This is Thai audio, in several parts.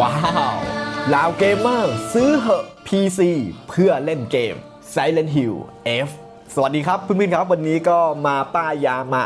ว้าวลาวเกมเมอร์ซื้อเหอะ PC เพื่อเล่นเกม Silent Hill F สวัสดีครับเพื่อนๆครับ วันนี้ก็มาป้ายามา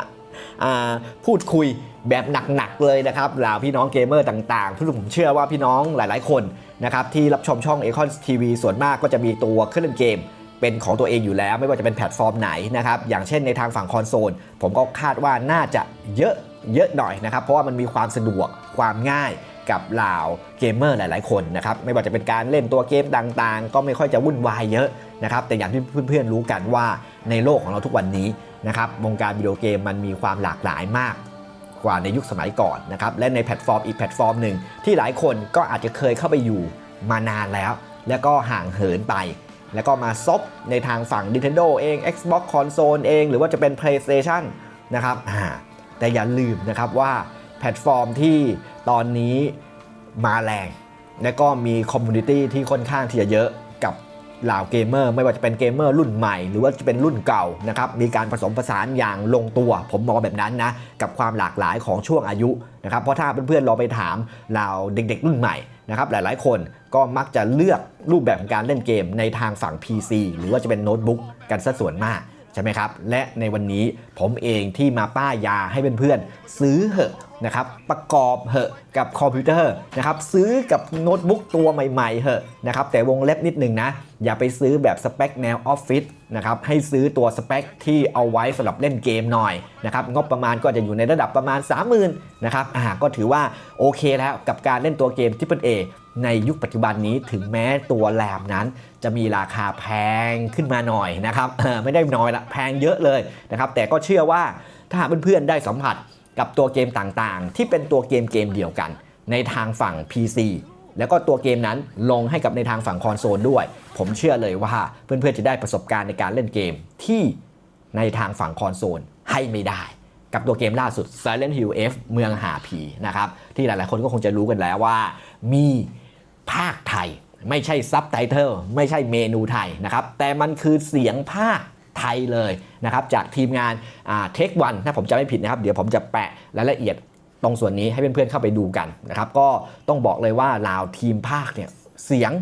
อ่าพูดคุยแบบหนักๆเลยนะครับเหล่าพี่น้องเกมเมอร์ต่างๆทุกผมเชื่อว่าพี่น้องหลายๆคนนะครับที่รับชมช่อง a c o n TV ส่วนมากก็จะมีตัวเครื่องเล่นเกมเป็นของตัวเองอยู่แล้ว ไม่ว่าจะเป็นแพลตฟอร์มไหนนะครับอย่างเช่นในทางฝั่งคอนโซล ผมก็คาดว่าน่าจะเยอะเยอะหน่อยนะครับ เพราะว่ามันมีความสะดวกความง่าย กับเหล่าเกมเมอร์หลาย ๆ คนนะครับไม่ว่าจะเป็นการเล่นตัวเกมต่างๆ ก็ไม่ค่อยจะวุ่นวายเยอะนะครับแต่อย่างที่เพื่อนๆรู้กันว่าในโลกของเราทุกวันนี้นะครับวงการวิดีโอเกมมันมีความหลากหลายมากกว่าในยุคสมัยก่อนนะครับและในแพลตฟอร์มอีกแพลตฟอร์มหนึ่งที่หลายคนก็อาจจะเคยเข้าไปอยู่มานานแล้ว แล้วก็ห่างเหินไป แล้วก็มาซบในทางฝั่ง Nintendo เอง Xbox Console เอง หรือว่าจะเป็น PlayStation นะครับแต่อย่าลืมนะครับว่าแพลตฟอร์มที่ ตอนนี้มาแรง และก็มีคอมมูนิตี้ที่ค่อนข้างที่จะเยอะกับเหล่าเกมเมอร์ ไม่ว่าจะเป็นเกมเมอร์รุ่นใหม่ หรือว่าจะเป็นรุ่นเก่านะครับ มีการผสมผสานอย่างลงตัว ผมมองแบบนั้นนะ กับความหลากหลายของช่วงอายุนะครับ เพราะถ้าเพื่อนๆเราไปถามเหล่าเด็กๆ รุ่นใหม่นะครับ หลายๆ คนก็มักจะเลือกรูปแบบของการเล่นเกมในทางฝั่ง PC หรือว่าจะเป็นโน้ตบุ๊กกันซะส่วนมาก ใช่ไหมครับ และในวันนี้ผมเองที่มาป้ายยาให้เพื่อนๆซื้อเหอะนะครับประกอบเหอะกับคอมพิวเตอร์นะครับซื้อกับโน้ตบุ๊กตัวใหม่ๆเหอะนะครับแต่วงเล็บนิดนึงนะ อย่าไปซื้อแบบสเปคแนวออฟฟิศนะครับให้ซื้อตัวสเปคที่เอาไว้สำหรับเล่นเกมหน่อยนะครับงบประมาณก็จะอยู่ในระดับประมาณ 30,000นะครับอ่าก็ถือว่าโอเคแล้วกับการเล่นตัวเกมที่เป็นเอ ในยุคปัจจุบันนี้ถึงแม้ตัวแรมนั้น จะมีราคาแพงขึ้นมาหน่อยนะครับไม่ได้น้อยละแพงเยอะเลยนะครับแต่ก็เชื่อว่าถ้าเพื่อนๆได้สัมผัสกับตัวเกมต่างๆ ที่เป็นตัวเกมเกมเดียวกัน ในทางฝั่ง PC แล้วก็ตัวเกมนั้นลงให้กับในทางฝั่งคอนโซลด้วย ผมเชื่อเลยว่าเพื่อนๆจะได้ประสบการณ์ในการเล่นเกมที่ในทางฝั่งคอนโซลให้ไม่ได้ กับตัวเกมล่าสุด Silent Hill F เมืองหาผีนะครับที่หลายๆคนก็คงจะรู้กันแล้วว่ามี ภาคไทย ไม่ใช่ซับไตเติลไม่ใช่เมนูไทยนะครับ แต่มันคือเสียงภาคไทยเลยนะครับจากทีมงานเทควันถ้าผมจำไม่ผิดนะครับ เดี๋ยวผมจะแปะรายละเอียดตรงส่วนนี้ให้เพื่อนๆเข้าไปดูกันนะครับ ก็ต้องบอกเลยว่าลาวทีมภาคเนี่ยเสียง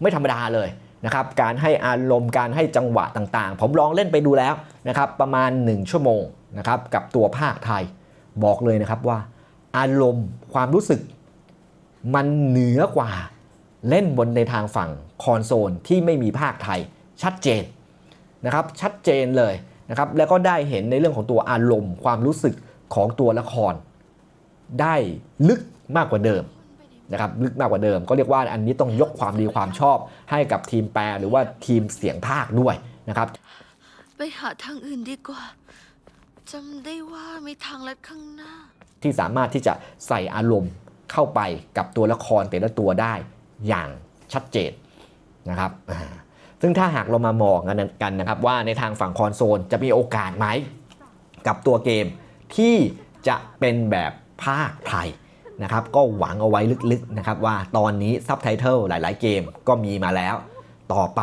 ไม่ธรรมดาเลยนะครับการให้อารมณ์การให้จังหวะต่างๆ ผมลองเล่นไปดูแล้วนะครับประมาณ 1 ชั่วโมงนะครับกับตัวภาคไทยบอกเลยนะครับว่า อารมณ์ความรู้สึก มันเหนือกว่าเล่นบนในทางฝั่งคอนโซลที่ไม่มีภาคไทยชัดเจนนะครับชัดเจนเลยนะครับแล้วก็ได้เห็นในเรื่องของตัวอารมณ์ความรู้สึกของตัวละคร ได้ลึกมากกว่าเดิมนะครับลึกมากกว่าเดิม ก็เรียกว่าอันนี้ต้องยกความดีความชอบให้กับทีมแปลหรือว่าทีมเสียงภาคด้วยนะครับ ไปหาทางอื่นดีกว่าจำได้ว่ามีทางลัดข้างหน้า ที่สามารถที่จะใส่อารมณ์ เข้าไปกับตัวละครแต่ละตัวได้อย่างชัดเจนนะครับซึ่งถ้าหากเรามามองกันกันนะครับว่าในทางฝั่งคอนโซลจะมีโอกาสไหมกับตัวเกมที่จะเป็นแบบภาคไทยนะครับก็หวังเอาไว้ลึกๆนะครับว่าตอนนี้ซับไตเติลหลายๆเกมก็มีมาแล้ว ต่อไป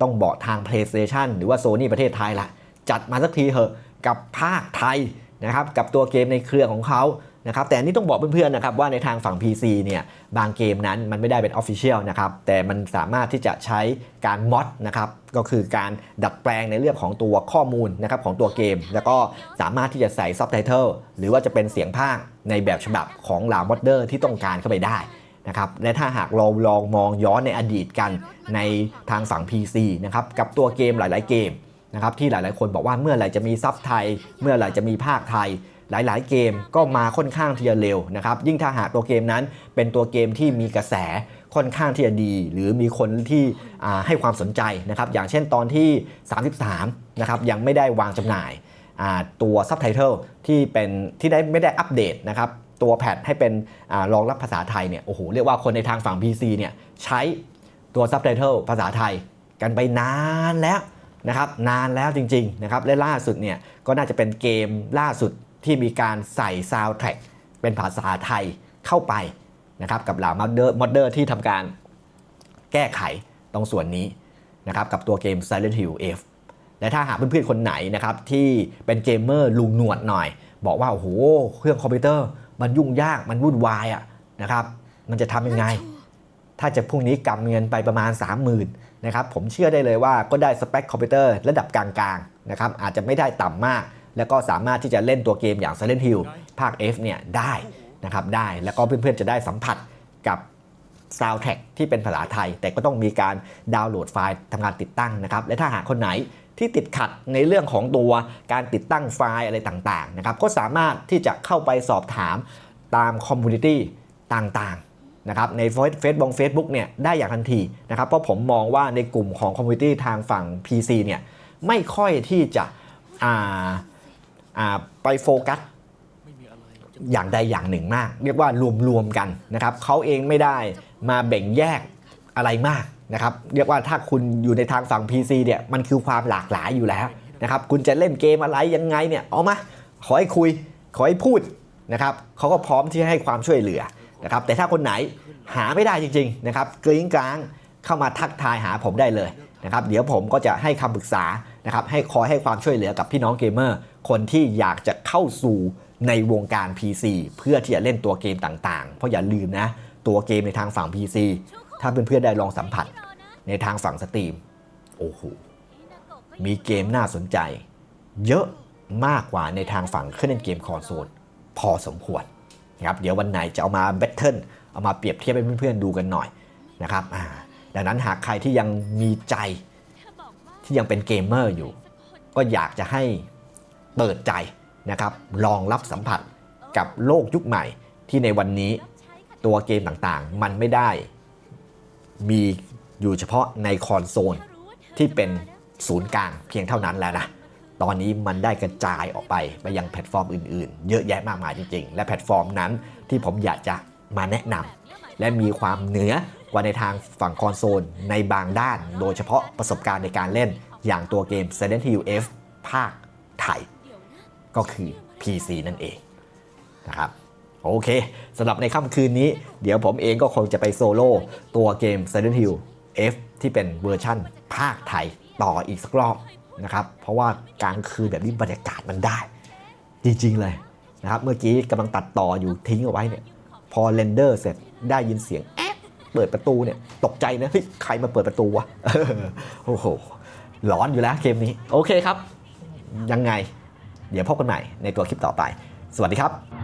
ต้องบอกทาง PlayStation หรือว่า Sony ประเทศไทยละจัดมาสักทีเถอะกับภาคไทยนะครับกับตัวเกมในเครือของเขา นะครับแต่อันนี้ต้องบอกเพื่อนๆนะครับว่าในทางฝั่ง PC เนี่ยบางเกมนั้นมันไม่ได้เป็น Official นะครับแต่มันสามารถที่จะใช้การมอดนะครับก็คือการดัดแปลงในเรื่องของตัวข้อมูลนะครับของตัวเกม แล้วก็สามารถที่จะใส่ซับไตเติลหรือว่าจะเป็นเสียงภาคในแบบฉบับของเหล่ามอดเดอร์ที่ต้องการเข้าไปได้นะครับและถ้าหากเราลองมองย้อนในอดีตกันในทางฝั่ง PC นะครับกับตัวเกมหลาย ๆ เกมนะครับที่หลายๆ คนบอกว่าเมื่อไหร่จะมีซับไทย เมื่อไหร่จะมีภาคไทย หลาย ๆ เกมก็มาค่อนข้างที่จะเร็วนะครับยิ่งถ้าหากตัวเกมนั้นเป็นตัวเกมที่มีกระแสค่อนข้างที่จะดี หรือมีคนที่ให้ความสนใจนะครับอย่างเช่นตอนที่ 33นะครับยังไม่ได้วางจำหน่ายตัวซับไตเติลที่เป็นที่ได้ไม่ได้อัปเดตนะครับตัวแพทให้เป็นอารองรับภาษาไทยเนี่ยโอ้โหเรียกว่าคนในทางฝั่ง PC เนี่ยใช้ตัวซับไตเติลภาษาไทยกันไปนานแล้วนะครับนานแล้วจริงๆนะครับและล่าสุดเนี่ยก็น่าจะเป็นเกมล่าสุด ที่มีการใส่ซาวด์แทร็กเป็นภาษาไทยเข้าไปนะครับกับเหล่ามอดเดอร์มอดเดอร์ที่ทำการแก้ไขตรงส่วนนี้นะครับกับตัวเกม Silent Hill F และถ้าหากเพื่อนๆคนไหนนะครับที่เป็นเกมเมอร์ลุงหนวดหน่อย บอกว่า โอ้โห เครื่องคอมพิวเตอร์มันยุ่งยากมันวุ่นวายอะนะครับมันจะทำยังไง ถ้าจะพรุ่งนี้กำเงินไปประมาณ 30,000นะครับผมเชื่อได้เลยว่าก็ได้สเปคคอมพิวเตอร์ระดับกลางๆนะครับอาจจะไม่ได้ต่ำมาก แล้วก็สามารถที่จะเล่นตัวเกมอย่าง Silent Hill ภาค F เนี่ยได้นะครับได้แล้วก็เพื่อนๆจะได้สัมผัสกับซาว n d t ท a c k ที่เป็นภาษาไทย แต่ก็ต้องมีการดาวน์โหลดไฟล์ทำงานติดตั้งนะครับ และถ้าหากคนไหนที่ติดขัดในเรื่องของตัวการติดตั้งไฟล์อะไรต่างๆนะครับก็สามารถที่จะเข้าไปสอบถามตามคอมมูนิตี้ต่างๆนะครับในเฟซเฟซบงเฟซบุ๊กเนี่ยได้อย่างทันทีนะครับเพราะผมมองว่าในกลุ่มของคอมมูนิตี้ทางฝั่ง PC เนี่ยไม่ค่อยที่จะอ่า ไปโฟกัสอย่างใดอย่างหนึ่งมาก เรียกว่ารวมๆกันนะครับเขาเองไม่ได้มาแบ่งแยกอะไรมากนะครับเรียกว่าถ้าคุณอยู่ในทางฝั่ง PC เนี่ยมันคือความหลากหลายอยู่แล้วนะครับคุณจะเล่นเกมอะไรยังไงเนี่ยเอามาขอให้คุยขอให้พูดนะครับเขาก็พร้อมที่จะให้ความช่วยเหลือนะครับแต่ถ้าคนไหนหาไม่ได้จริงๆนะครับกลิ้งกลางเข้ามาทักทายหาผมได้เลยนะครับเดี๋ยวผมก็จะให้คำปรึกษา นะครับให้คอยให้ความช่วยเหลือกับพี่น้องเกมเมอร์ คนที่อยากจะเข้าสู่ในวงการ PC เพื่อที่จะเล่นตัวเกมต่างๆ เพราะอย่าลืมนะ ตัวเกมในทางฝั่ง PC ถ้าเพื่อนๆได้ลองสัมผัสในทางฝั่งสตรีมโอ้โหมีเกมน่าสนใจ เยอะมากกว่าในทางฝั่งเครื่องเล่นเกมคอนโซลพอสมควรนะครับเดี๋ยววันไหนจะเอามาแบทเทิลเอามาเปรียบเทียบให้เพื่อนๆดูกันหน่อยนะครับดังนั้นหากใครที่ยังมีใจ ที่ยังเป็นเกมเมอร์อยู่ ก็อยากจะให้เปิดใจนะครับลองรับสัมผัสกับโลกยุคใหม่ที่ในวันนี้ตัวเกมต่างๆ มันไม่ได้ มีอยู่เฉพาะในคอนโซลที่เป็นศูนย์กลางเพียงเท่านั้นแล้วนะตอนนี้มันได้กระจายออกไปไปยังแพลตฟอร์มอื่นๆ เยอะแยะมากมายจริงๆ และแพลตฟอร์มนั้นที่ผมอยากจะมาแนะนำและมีความเหนือ กว่าในทางฝั่งคอนโซลในบางด้าน โดยเฉพาะประสบการณ์ในการเล่นอย่างตัวเกม Silent Hill F ภาคไทย ก็คือ PC นั่นเองนะครับโอเคสำหรับในค่ำคืนนี้ เดี๋ยวผมเองก็คงจะไปโซโล่ตัวเกม Silent Hill F ที่เป็นเวอร์ชั่นภาคไทยต่ออีกสักรอบนะครับ เพราะว่ากลางคืนแบบนี้บรรยากาศมันได้ จริงๆเลยนะครับ เมื่อกี้กำลังตัดต่ออยู่ทิ้งเอาไว้เนี่ย พอเรนเดอร์เสร็จได้ยินเสียง เปิดประตูเนี่ยตกใจนะเฮ้ยใครมาเปิดประตูวะโอ้โหร้อนอยู่แล้วเกมนี้ โอเคครับ ยังไง เดี๋ยวพบกันใหม่ในตัวคลิปต่อไป สวัสดีครับ